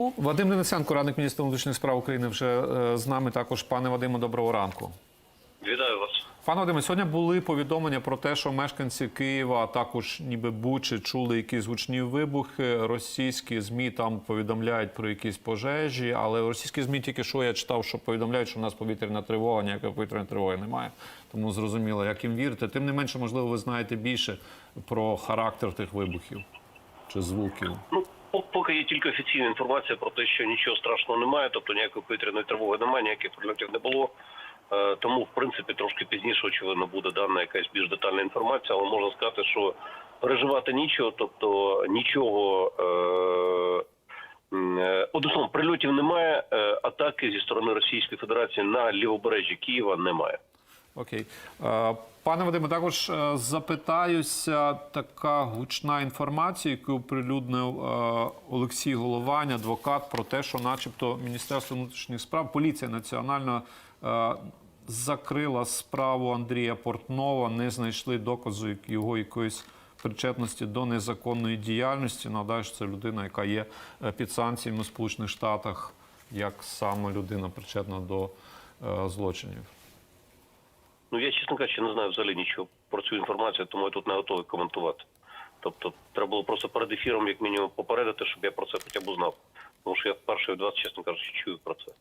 Вадим Денисенко, радник міністра внутрішніх справ України, вже е, з нами також. Пане Вадиме, доброго ранку. Вітаю вас. Пане Вадиме, сьогодні були повідомлення про те, що мешканці Києва, а також ніби Бучі, чули якісь гучні вибухи. Російські змі там повідомляють про якісь пожежі, але російські змі тільки що я читав, що повідомляють, що у нас повітряна тривога, ніякої повітряної тривоги немає. Тому зрозуміло, як їм вірити. Тим не менше, можливо, ви знаєте більше про характер тих вибухів чи звуків. По- поки є тільки офіційна інформація про те, що нічого страшного немає, тобто ніякої повітряної тривоги немає, ніяких прильотів не було. Е, Тому, в принципі, трошки пізніше, очевидно, буде дана якась більш детальна інформація, але можна сказати, що переживати нічого, тобто нічого. Е- е, словом, прильотів немає, атаки зі сторони Російської Федерації на лівобережжі Києва немає. Окей. Е, Пане Вадиме, також е, запитаюся така гучна інформація, яку оприлюднив е, Олексій Головань, адвокат, про те, що, начебто, Міністерство внутрішніх справ, поліція національна закрила справу Андрія Портнова, не знайшли доказу його якоїсь причетності до незаконної діяльності. Нагадаю, що це людина, яка є під санкціями в Сполучених Штатах, як саме людина причетна до злочинів. Ну я чесно кажучи, не знаю взагалі нічого про цю інформацію, тому я тут не готовий коментувати. Тобто, треба було просто перед ефіром, як мінімум, попередити, щоб я про це хоча б узнав. Тому що я вперше від вас, чесно кажучи, чую про це.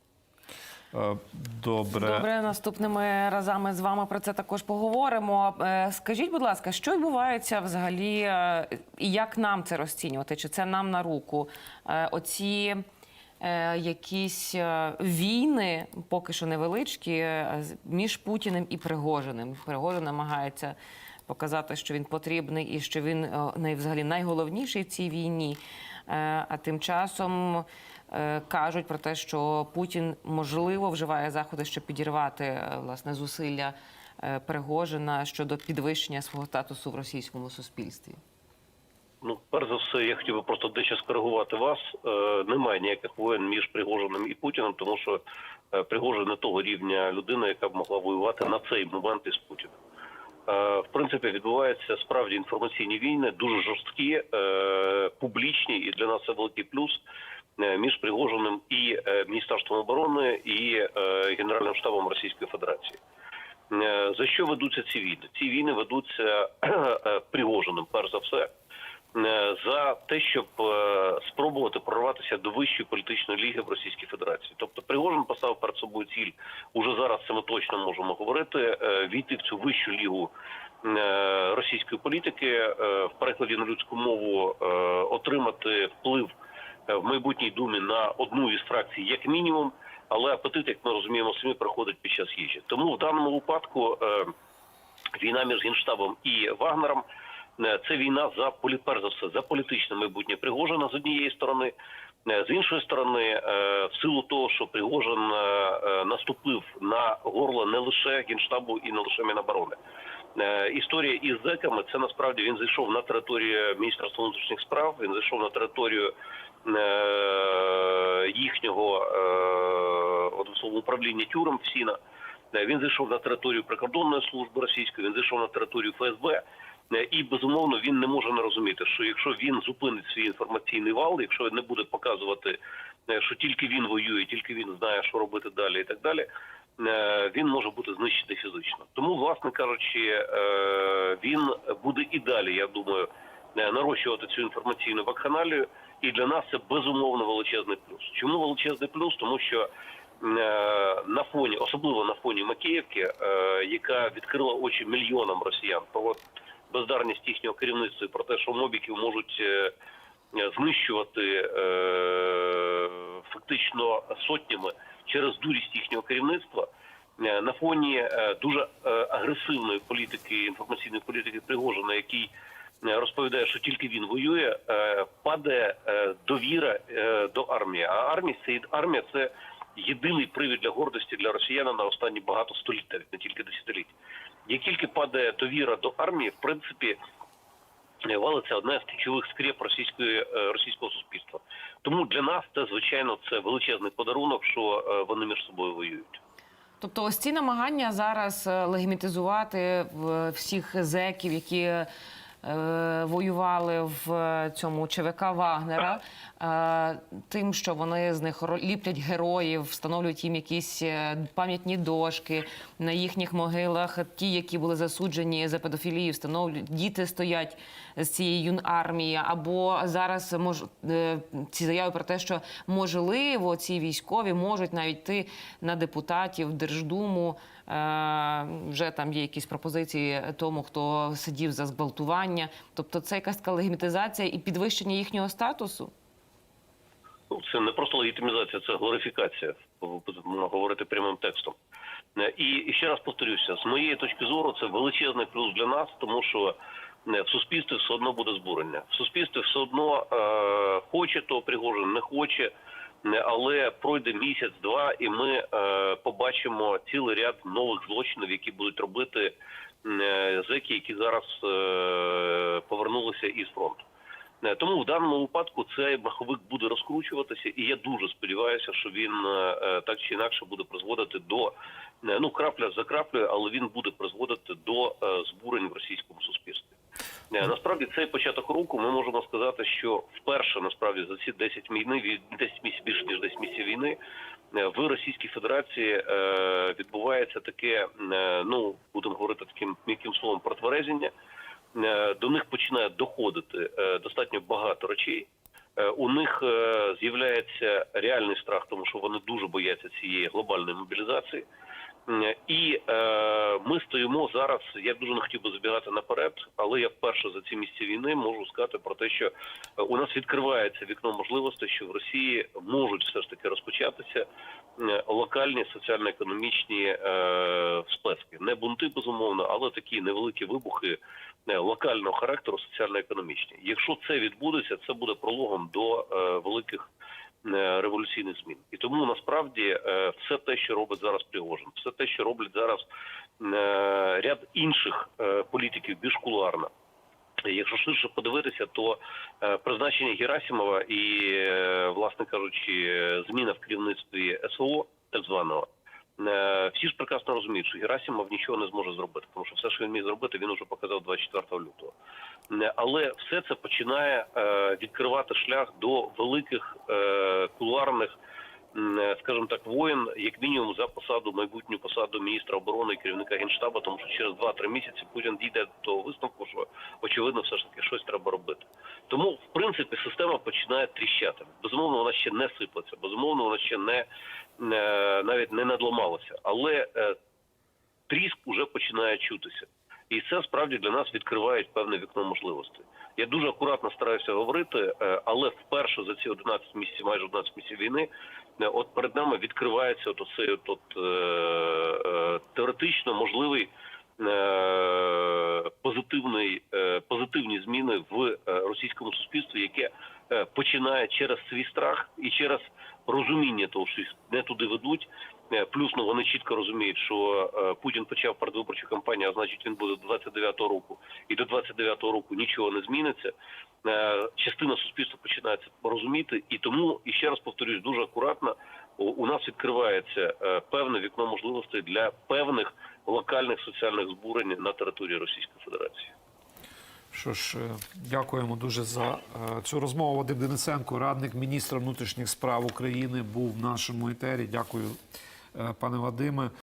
Е, Добре. Добре, наступними разами з вами про це також поговоримо. Е, Скажіть, будь ласка, що відбувається взагалі, е, і як нам це розцінювати? Чи це нам на руку? Оці якісь е, війни, поки що невеличкі, е, між Путіним і Пригожиним. Пригожин намагається показати, що він потрібний і що він е, взагалі найголовніший в цій війні. Е, А тим часом е, кажуть про те, що Путін можливо вживає заходи, щоб підірвати е, власне зусилля е, Пригожина щодо підвищення свого статусу в російському суспільстві. Ну, перш за все, я хотів би просто дещо скоригувати вас. Е, немає ніяких воєн між Пригожиним і Путіним, тому що е, Пригожин не того рівня людина, яка б могла воювати на цей момент із Путіним. Е, в принципі, відбуваються справді інформаційні війни, дуже жорсткі, е, публічні, і для нас це великий плюс між Пригожиним і Міністерством оборони і Генеральним штабом Російської Федерації. За що ведуться ці війни? Ці війни ведуться Пригожиним, перш за все, за те, щоб е, спробувати прорватися до вищої політичної ліги в Російській Федерації. Тобто Пригожин поставив перед собою ціль, уже зараз це ми точно можемо говорити, е, війти в цю вищу лігу е, російської політики, е, в перекладі на людську мову е, отримати вплив е, в майбутній думі на одну із фракцій, як мінімум. Але апетит, як ми розуміємо, самі проходить під час їжі. Тому в даному випадку е, війна між генштабом і Вагнером е, це війна за перш за все за політичне майбутнє Пригожина з однієї сторони. Е, З іншої сторони, е, в силу того, що Пригожин е, е, наступив на горло не лише генштабу і не лише Міноборони. Е, Історія із зеками це насправді він зайшов на територію Міністерства внутрішніх справ. Він зайшов на територію е, їхнього е, управління тюрем в Сіна. Е, Він зайшов на територію прикордонної служби російської, він зайшов на територію ФСБ. Е, І безумовно він не може не розуміти, що якщо він зупинить свій інформаційний вал, якщо він не буде показувати, е, що тільки він воює, тільки він знає, що робити далі, і так далі, е, він може бути знищений фізично. Тому, власне кажучи, він буде і далі, я думаю, нарощувати цю інформаційну вакханалію. І для нас це безумовно величезний плюс. Чому величезний плюс? Тому що на фоні, особливо на фоні Макіївки, яка відкрила очі мільйонам росіян бездарність їхнього керівництва про те, що мобіків можуть е, е, знищувати е, фактично сотнями через дурість їхнього керівництва. На фоні дуже агресивної політики, інформаційної політики Пригожина, який розповідає, що тільки він воює, падає довіра до армії. А армія це армія це єдиний привід для гордості для росіян на останні багато століть, не тільки десятиліть. Як тільки падає довіра до армії, в принципі, валиться одна з ключових скреп російської е, російського суспільства. Тому для нас це звичайно це величезний подарунок, що е, вони між собою воюють. Тобто, ось ці намагання зараз е, легімітизувати всіх зеків, які воювали в цьому ЧВК Вагнера, е, тим, що вони з них ліплять героїв, встановлюють їм якісь е, пам'ятні дошки на їхніх могилах. Ті, які були засуджені за педофілію, встановлюють діти стоять з цієї юнармії. Або зараз мож е, ці заяви про те, що можливо ці військові можуть навіть йти на депутатів Держдуму. Е, Вже там є якісь пропозиції тому, хто сидів за зґвалтування. Тобто це якась така легімітизація і підвищення їхнього статусу. Ну, це не просто легітимізація, це глорифікація, можна говорити прямим текстом. Е, І, ще раз повторюся, з моєї точки зору, це величезний плюс для нас, тому що е, в суспільстві все одно буде збурення. В суспільстві все одно е, хоче того Пригожин, не хоче, але пройде місяць-два, і ми е, побачимо цілий ряд нових злочинів, які будуть робити е, зеки, які зараз е, повернулися із фронту. Е, Тому в даному випадку цей маховик буде розкручуватися, і я дуже сподіваюся, що він так чи інакше буде призводити до ну крапля за краплею, але він буде призводити до збурень в російському суспільстві. Насправді цей початок року ми можемо сказати, що вперше насправді за ці 10 війни від 10 місяців більше ніж 10 місяців війни в Російській Федерації е, відбувається таке, е, ну будемо говорити таким м'яким словом, протверезіння. Е, До них починає доходити е, достатньо багато речей. Е, У них е, з'являється реальний страх, тому що вони дуже бояться цієї глобальної мобілізації. І е, ми стоїмо зараз. Я дуже не хотів би забігати наперед, але я вперше за ці місяці війни можу сказати про те, що е, у нас відкривається вікно можливостей, що в Росії можуть все ж таки розпочатися е, локальні соціально-економічні е, сплески. Не бунти безумовно, але такі невеликі вибухи е, локального характеру, соціально-економічні. Якщо це відбудеться, це буде прологом до е, великих революційних змін. І тому насправді е, все те, що робить зараз Пригожин, все те, що роблять зараз е, ряд інших е, політиків більш куларно, Якщо ширше подивитися, то е, призначення Герасимова і, е, власне кажучи, е, зміна в керівництві СВО, так званого, е, всі ж прекрасно розуміють, що Герасимов нічого не зможе зробити, тому що все, що він міг зробити, він уже показав 24 лютого. Е, Але все це починає е, відкривати шлях до великих е, кулуарних, е, скажімо так, воїн, як мінімум за посаду, майбутню посаду міністра оборони і керівника генштабу, тому що через 2-3 місяці Путін дійде до того висновку, що очевидно, все ж таки щось треба робити. Тому, в принципі, система починає тріщати. Безумовно, вона ще не сиплеться, безумовно, вона ще не е, навіть не надламалася, але е, тріск уже починає чутися. І це справді для нас відкриває певне вікно можливостей. Я дуже акуратно стараюся говорити, е, але вперше за ці 11 місяців, майже 11 місяців війни, е, от перед нами відкривається от оцей от, от, е, е, теоретично можливий позитивний, е, позитивні зміни в е, російському суспільстві, яке е, починає через свій страх і через розуміння того, що не туди ведуть. Е, Плюс ну, вони чітко розуміють, що е, Путін почав передвиборчу кампанію, а значить він буде до 29-го року, і до 29-го року нічого не зміниться. Е, Частина суспільства починає це розуміти, і тому і ще раз повторюсь, дуже акуратно у- нас відкривається е, певне вікно можливостей для певних локальних соціальних збурень на території Російської Федерації. Що ж, е, дякуємо дуже за е, цю розмову. Вадим Денисенко, радник міністра внутрішніх справ України, був в нашому етері. Дякую, пане Вадиме.